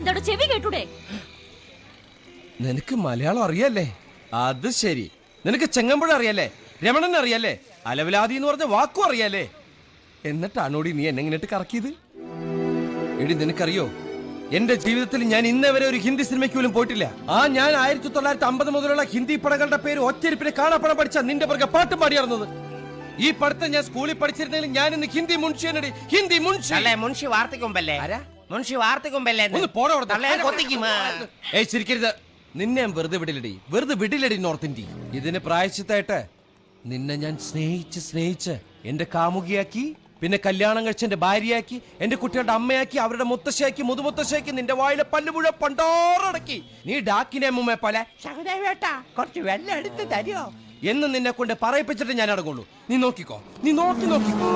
എന്താടോ ചെവി കേട്ടൂടെ? നിനക്ക് മലയാളം അറിയല്ലേ? അത് ശരി. നിനക്ക് ചെങ്ങമ്പുഴ അറിയല്ലേ? രമണൻ അറിയല്ലേ? അലവലാതി എന്ന് പറഞ്ഞ വാക്കും അറിയാലേ എന്നിട്ടാണോടി നീ എന്നെ ഇങ്ങോട്ട് കറക്കിയത്? എടി നിനക്കറിയോ? എന്റെ ജീവിതത്തിൽ ഞാൻ ഇന്നേ വരെ ഒരു ഹിന്ദി സിനിമയ്ക്ക് പോലും പോയിട്ടില്ല. ആ ഞാൻ ആയിരത്തി തൊള്ളായിരത്തി അമ്പത് മുതലുള്ള ഹിന്ദി പടങ്ങളുടെ പേര് ഒറ്റരിപ്പിന് കാണാപ്പടം പഠിച്ച നിന്റെ പുറകെ പാട്ടും പാടിയാർന്നത് ഈ പടത്തെ ഞാൻ സ്കൂളിൽ പഠിച്ചിരുന്നെങ്കിൽ ഞാൻ ഇന്ന് ഹിന്ദി മുൻഷിയനടി. ഹിന്ദി മുൻഷി. അല്ലേ മുൻഷി വാർത്തക്കുമ്പല്ലേ ആരാ? മുൻഷി വാർത്തക്കുമ്പല്ലേ. ഏയ് ചിരിക്കരുത്. നിന്നെ ഞാൻ വെറുതെ വിടില്ലടി. വെറുതെ വിടില്ലടി നോർത്ത് ഇന്ത്യ. ഇതിന് പ്രായശ്ചിത്തായിട്ട് നിന്നെ ഞാൻ സ്നേഹിച്ച് സ്നേഹിച്ച് എന്റെ കാമുകിയാക്കി പിന്നെ കല്യാണം കഴിച്ച് എന്റെ ഭാര്യയാക്കി എന്റെ കുട്ടികളുടെ അമ്മയാക്കി അവരുടെ മുത്തശ്ശിയാക്കി മുതുമുത്തശ്ശിയാക്കി നിന്റെ വായിലെ പല്ലുമുഴ പണ്ടോറടക്കി. നീ ഡാക്കിനെ മുമ്മെ പോലെ. കുറച്ച് വെള്ളം എടുത്ത് തരുമോ എന്ന് നിന്നെ കൊണ്ട് പറയിപ്പിച്ചിട്ട് ഞാൻ അടങ്ങുള്ളൂ നീ നോക്കിക്കോ. നീ നോക്കി നോക്കിക്കോ.